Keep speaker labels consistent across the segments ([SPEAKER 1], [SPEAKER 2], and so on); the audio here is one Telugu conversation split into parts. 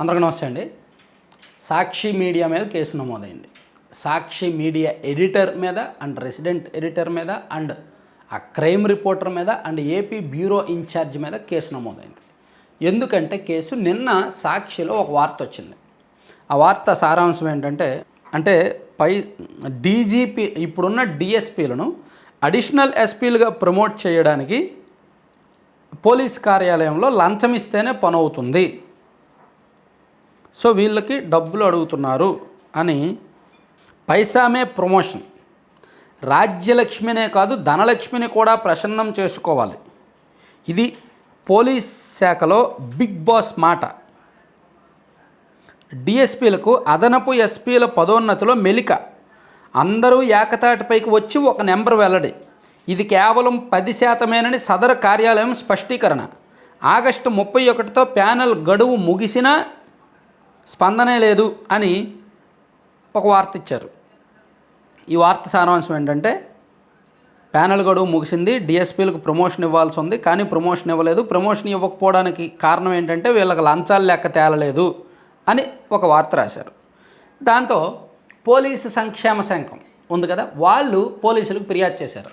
[SPEAKER 1] అందరికీ నమస్తే అండి. సాక్షి మీడియా మీద కేసు నమోదైంది. సాక్షి మీడియా ఎడిటర్ మీద అండ్ రెసిడెంట్ ఎడిటర్ మీద అండ్ ఆ క్రైమ్ రిపోర్టర్ మీద అండ్ ఏపీ బ్యూరో ఇన్ఛార్జ్ మీద కేసు నమోదైంది. ఎందుకంటే కేసు నిన్న సాక్షిలో ఒక వార్త వచ్చింది. ఆ వార్త సారాంశం ఏంటంటే అంటే పై డీజీపీ ఇప్పుడున్న డిఎస్పీలను అడిషనల్ ఎస్పీలుగా ప్రమోట్ చేయడానికి పోలీస్ కార్యాలయంలో లంచం ఇస్తేనే పనవుతుంది. సో వీళ్ళకి డబ్బులు అడుగుతున్నారు అని పైసామే ప్రమోషన్. రాజ్యలక్ష్మినే కాదు ధనలక్ష్మిని కూడా ప్రసన్నం చేసుకోవాలి. ఇది పోలీస్ శాఖలో బిగ్ బాస్ మాట. డిఎస్పీలకు అదనపు ఎస్పీల పదోన్నతిలో మెలిక. అందరూ ఏకతాటిపైకి వచ్చి ఒక నెంబర్ వెల్లడి. ఇది కేవలం పది శాతమేనని సదరు కార్యాలయం స్పష్టీకరణ. ఆగస్టు ముప్పై ఒకటితో ప్యానెల్ గడువు ముగిసినా స్పందనే లేదు అని ఒక వార్త ఇచ్చారు. ఈ వార్త సారాంశం ఏంటంటే ప్యానెల్ గడువు ముగిసింది డిఎస్పీలకు ప్రమోషన్ ఇవ్వాల్సి ఉంది కానీ ప్రమోషన్ ఇవ్వలేదు. ప్రమోషన్ ఇవ్వకపోవడానికి కారణం ఏంటంటే వీళ్ళకి లంచాలు లెక్క తేలలేదు అని ఒక వార్త రాశారు. దాంతో పోలీసు సంక్షేమ సంఘం ఉంది కదా వాళ్ళు పోలీసులకు ఫిర్యాదు చేశారు.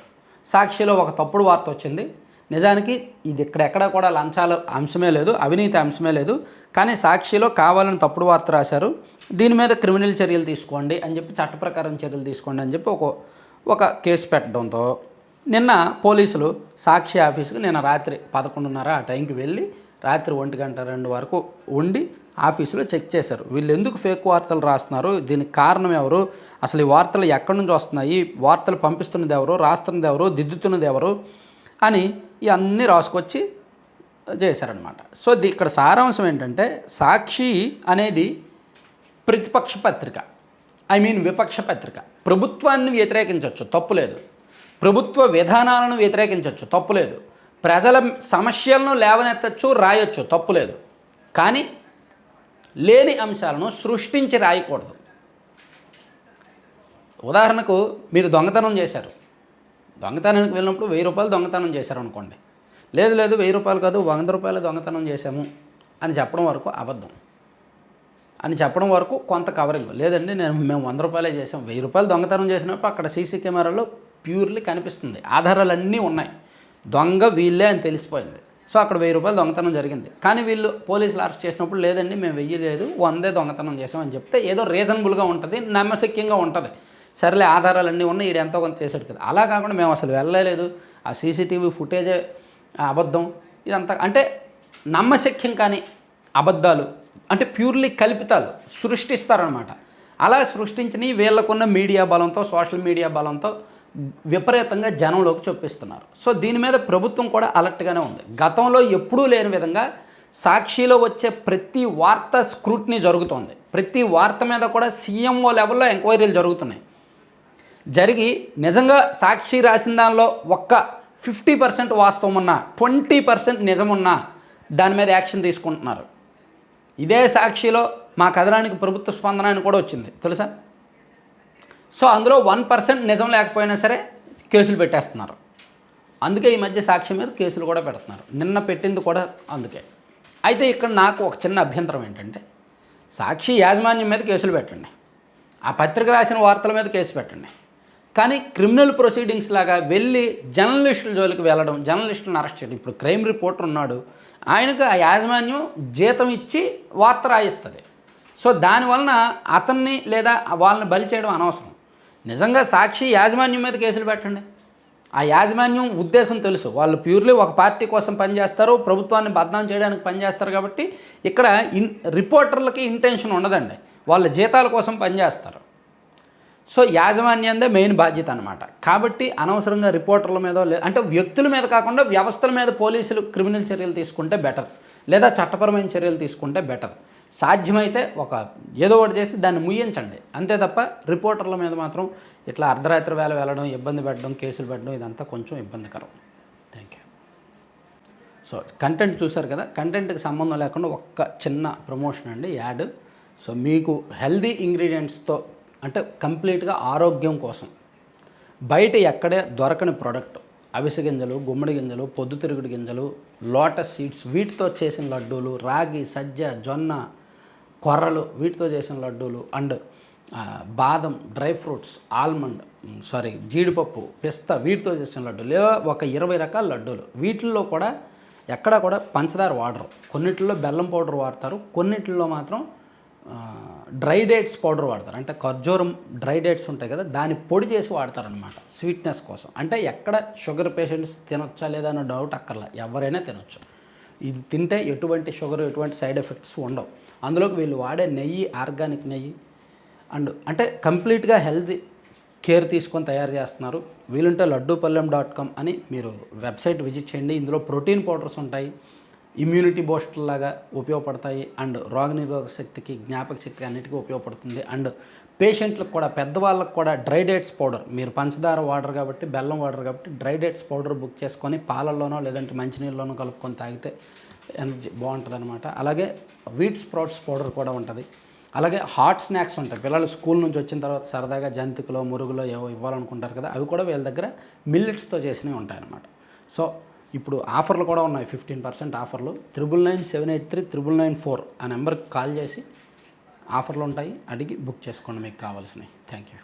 [SPEAKER 1] సాక్షిలో ఒక తప్పుడు వార్త వచ్చింది. నిజానికి ఇది ఇక్కడెక్కడ కూడా లంచాల అంశమే లేదు అవినీతి అంశమే లేదు. కానీ సాక్షిలో కావాలని తప్పుడు వార్త రాశారు. దీని మీద క్రిమినల్ చర్యలు తీసుకోండి అని చెప్పి చట్ట ప్రకారం చర్యలు తీసుకోండి అని చెప్పి ఒక ఒక కేసు పెట్టడంతో నిన్న పోలీసులు సాక్షి ఆఫీస్కి నిన్న రాత్రి పదకొండున్నర ఆ టైంకి వెళ్ళి రాత్రి ఒంటి గంట రెండు వరకు ఉండి ఆఫీసులో చెక్ చేశారు. వీళ్ళు ఎందుకు ఫేక్ వార్తలు రాస్తున్నారు? దీనికి కారణం ఎవరు? అసలు ఈ వార్తలు ఎక్కడి నుంచి వస్తున్నాయి? వార్తలు పంపిస్తున్నది ఎవరు? రాస్తున్నది ఎవరు? దిద్దుతున్నది ఎవరు? అని ఇవన్నీ రాసుకొచ్చి చేశారనమాట సో ది ఇక్కడ సారాంశం ఏంటంటే సాక్షి అనేది ప్రతిపక్ష పత్రిక. ఐ మీన్ విపక్ష పత్రిక. ప్రభుత్వాన్ని వ్యతిరేకించవచ్చు తప్పులేదు ప్రభుత్వ విధానాలను వ్యతిరేకించవచ్చు తప్పులేదు ప్రజల సమస్యలను లేవనెత్తచ్చు రాయొచ్చు తప్పులేదు కానీ లేని అంశాలను సృష్టించి రాయకూడదు. ఉదాహరణకు మీరు దొంగతనం చేశారు. దొంగతనానికి వెళ్ళినప్పుడు వెయ్యి రూపాయలు దొంగతనం చేశారు అనుకోండి లేదు లేదు వెయ్యి రూపాయలు కాదు వంద రూపాయలు దొంగతనం చేశాము అని చెప్పడం వరకు అబద్ధం. అని చెప్పడం వరకు కొంత కవరింగ్. లేదండి నేను మేము వంద రూపాయలే చేసాం వెయ్యి రూపాయలు దొంగతనం చేసినప్పుడు అక్కడ సీసీ కెమెరాలో ప్యూర్లీ కనిపిస్తుంది. ఆధారాలన్నీ ఉన్నాయి. దొంగ వీళ్ళే అని తెలిసిపోయింది. సో అక్కడ వెయ్యి రూపాయలు దొంగతనం జరిగింది. కానీ వీళ్ళు పోలీసులు అరెస్ట్ చేసినప్పుడు లేదండి మేము వెయ్యి లేదు వందే దొంగతనం చేసామని చెప్తే ఏదో రీజనబుల్గా ఉంటుంది నమ్మశక్యంగా ఉంటుంది. సరేలే ఆధారాలన్నీ ఉన్నాయి ఈడు ఎంతో కొంత చేసాడు కదా. అలా కాకుండా మేము అసలు వెళ్ళలేదు. ఆ సీసీటీవీ ఫుటేజే అబద్ధం. ఇదంతా అంటే నమ్మశక్యం కానీ అబద్ధాలు అంటే ప్యూర్లీ కల్పితాలు సృష్టిస్తారనమాట అలా సృష్టించిన వీళ్ళకున్న మీడియా బలంతో సోషల్ మీడియా బలంతో విపరీతంగా జనంలోకి చొప్పిస్తున్నారు. సో దీని మీద ప్రభుత్వం కూడా అలర్ట్గానే ఉంది. గతంలో ఎప్పుడూ లేని విధంగా సాక్షిలో వచ్చే ప్రతి వార్త స్క్రూట్నీ జరుగుతోంది. ప్రతి వార్త మీద కూడా సీఎంఓ లెవెల్లో ఎంక్వైరీలు జరుగుతున్నాయి. జరిగి నిజంగా సాక్షి రాసిన దానిలో ఒక్క ఫిఫ్టీ పర్సెంట్ వాస్తవం ఉన్నా ట్వంటీ పర్సెంట్ నిజం ఉన్నా దాని మీద యాక్షన్ తీసుకుంటున్నారు. ఇదే సాక్షిలో మా కథనానికి ప్రభుత్వ స్పందన అని కూడా వచ్చింది. తెలుసా? సో అందులో వన్ పర్సెంట్ నిజం లేకపోయినా సరే కేసులు పెట్టేస్తున్నారు. అందుకే ఈ మధ్య సాక్షి మీద కేసులు కూడా పెడుతున్నారు. నిన్న పెట్టింది కూడా అందుకే. అయితే ఇక్కడ నాకు ఒక చిన్న అభ్యంతరం ఏంటంటే సాక్షి యాజమాన్యం మీద కేసులు పెట్టండి. ఆ పత్రిక రాసిన వార్తల మీద కేసు పెట్టండి. కానీ క్రిమినల్ ప్రొసీడింగ్స్ లాగా వెళ్ళి జర్నలిస్టుల జోలికి వెళ్ళడం జర్నలిస్టులను అరెస్ట్ చేయడం. ఇప్పుడు క్రైమ్ రిపోర్టర్ ఉన్నాడు. ఆయనకు ఆ యాజమాన్యం జీతం ఇచ్చి వార్త రాయిస్తుంది. సో దానివలన అతన్ని లేదా వాళ్ళని బలి చేయడం అనవసరం. నిజంగా సాక్షి యాజమాన్యం మీద కేసులు పెట్టండి. ఆ యాజమాన్యం ఉద్దేశం తెలుసు. వాళ్ళు ప్యూర్లీ ఒక పార్టీ కోసం పనిచేస్తారు ప్రభుత్వాన్ని బద్నాం చేయడానికి పనిచేస్తారు కాబట్టి ఇక్కడ ఇన్ రిపోర్టర్లకి ఇంటెన్షన్ ఉండదండి. వాళ్ళ జీతాల కోసం పనిచేస్తారు. సో యాజమాన్యందే మెయిన్ బాధ్యత అనమాట కాబట్టి అనవసరంగా రిపోర్టర్ల మీద లే- అంటే వ్యక్తుల మీద కాకుండా వ్యవస్థల మీద పోలీసులు క్రిమినల్ చర్యలు తీసుకుంటే బెటర్. లేదా చట్టపరమైన చర్యలు తీసుకుంటే బెటర్. సాధ్యమైతే ఒక ఏదో ఒకటి చేసి దాన్ని ముయ్యించండి. అంతే తప్ప రిపోర్టర్ల మీద మాత్రం ఇట్లా అర్ధరాత్రి వేళ వెళ్ళడం ఇబ్బంది పెట్టడం కేసులు పెట్టడం ఇదంతా కొంచెం ఇబ్బందికరం. థ్యాంక్ యూ సో కంటెంట్ చూశారు కదా? కంటెంట్కి సంబంధం లేకుండా ఒక్క చిన్న ప్రమోషన్ అండి యాడ్. సో మీకు హెల్దీ ఇంగ్రీడియంట్స్తో అంటే కంప్లీట్గా ఆరోగ్యం కోసం. బయట ఎక్కడే దొరకని ప్రోడక్ట్ అవిసె గింజలు గుమ్మడి గింజలు పొద్దుతిరుగుడు గింజలు లోటస్ సీడ్స్ వీటితో చేసిన లడ్డూలు రాగి సజ్జ జొన్న కొర్రలు వీటితో చేసిన లడ్డూలు అండ్ బాదం డ్రై ఫ్రూట్స్ ఆల్మండ్ సారీ జీడిపప్పు పిస్తా వీటితో చేసిన లడ్డూలు. లేదా ఒక ఇరవై రకాల లడ్డూలు. వీటిల్లో కూడా ఎక్కడ కూడా పంచదార వాడరు. కొన్నిటిలో బెల్లం పౌడర్ వాడతారు. కొన్నిటిలో మాత్రం డ్రై డేట్స్ పౌడర్ వాడతారు. అంటే ఖర్జూరం డ్రై డేట్స్ ఉంటాయి కదా దాన్ని పొడి చేసి వాడతారనమాట స్వీట్నెస్ కోసం. అంటే ఎక్కడ షుగర్ పేషెంట్స్ తినొచ్చా లేదా అన్న డౌట్ అక్కర్లా ఎవరైనా తినొచ్చు. ఇది తింటే ఎటువంటి షుగర్ ఎటువంటి సైడ్ ఎఫెక్ట్స్ ఉండవు. అందులోకి వీళ్ళు వాడే నెయ్యి ఆర్గానిక్ నెయ్యి అండ్ అంటే కంప్లీట్గా హెల్తీ కేర్ తీసుకొని తయారు చేస్తున్నారు. వీలుంటే లడ్డూపల్లెం డాట్ కామ్ అని మీరు వెబ్సైట్ విజిట్ చేయండి. ఇందులో ప్రోటీన్ పౌడర్స్ ఉంటాయి. ఇమ్యూనిటీ బూస్టర్ లాగా ఉపయోగపడతాయి అండ్ రోగనిరోధక శక్తికి జ్ఞాపక శక్తి అన్నిటికీ ఉపయోగపడుతుంది. అండ్ పేషెంట్లకు కూడా పెద్దవాళ్ళకు కూడా డ్రై డేట్స్ పౌడర్. మీరు పంచదార వాడరు కాబట్టి బెల్లం వాడరు కాబట్టి డ్రై డేట్స్ పౌడర్ బుక్ చేసుకొని పాలల్లోనో లేదంటే మంచినీళ్ళలోనో కలుపుకొని తాగితే ఎనర్జీ బాగుంటుంది అనమాట అలాగే వీట్ స్ప్రౌట్స్ పౌడర్ కూడా ఉంటుంది. అలాగే హాట్ స్నాక్స్ ఉంటాయి. పిల్లలు స్కూల్ నుంచి వచ్చిన తర్వాత సరదాగా జంతికలో మురుగులో ఏవో ఇవ్వాలనుకుంటారు కదా అవి కూడా వీళ్ళ దగ్గర మిల్లెట్స్తో చేసినవి ఉంటాయన్నమాట. సో ఇప్పుడు ఆఫర్లు కూడా ఉన్నాయి ఫిఫ్టీన్ పర్సెంట్ ఆఫర్లు. Triple nine seven eight three triple nine four ఆ నెంబర్కి కాల్ చేసి ఆఫర్లు ఉంటాయి. అడిగి బుక్ చేసుకోండి మీకు కావాల్సినవి. Thank you.